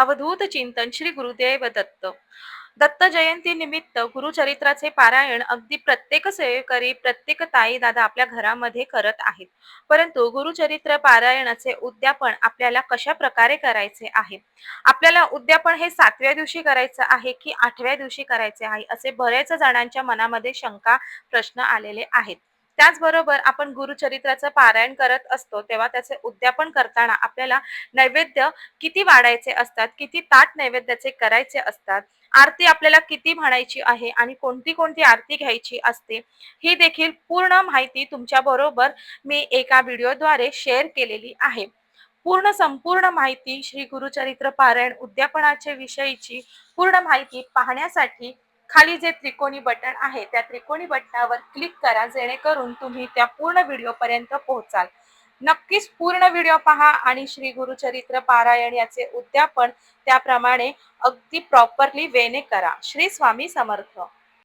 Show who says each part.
Speaker 1: अवधूत चिंतन श्री गुरुदेव दत्त. दत्त जयंती निमित्त गुरुचरित्राचे पारायण अगदी प्रत्येक सेवेकरी प्रत्येक ताई दादा आपल्या घरामध्ये करत आहेत. परंतु गुरुचरित्र पारायणाचे उद्यापन आपल्याला कशा प्रकारे करायचे आहे? आपल्याला उद्यापन हे सातव्या दिवशी करायचं आहे की आठव्या दिवशी करायचे आहे? असे बरेच जणांच्या मनामध्ये शंका प्रश्न आलेले आहेत. त्याचबरोबर आपण गुरुचरित्राचं पारायण करत असतो तेव्हा त्याचे उद्यापन करताना आपल्याला नैवेद्य किती वाढायचे असतात किती ताट नैवेद्याचे करायचे असतात आरती आपल्याला किती म्हणायची आहे आणि कोणती कोणती आरती घ्यायची असते ही देखील पूर्ण माहिती तुमच्या बरोबर मी एका व्हिडिओद्वारे शेअर केलेली आहे. पूर्ण संपूर्ण माहिती श्री गुरुचरित्र पारायण उद्यापनाच्या विषयीची पूर्ण माहिती पाहण्यासाठी खाली जे त्रिकोणी बटन आहे त्या त्रिकोणी बटनावर क्लिक करा जेणेकरून तुम्ही त्या पूर्ण व्हिडिओ पर्यंत पोहोचाल. नक्कीच पूर्ण व्हिडिओ पहा आणि श्री गुरुचरित्र पारायण याचे उद्यापन त्याप्रमाणे अगदी प्रॉपरली वेने करा. श्री स्वामी समर्थ.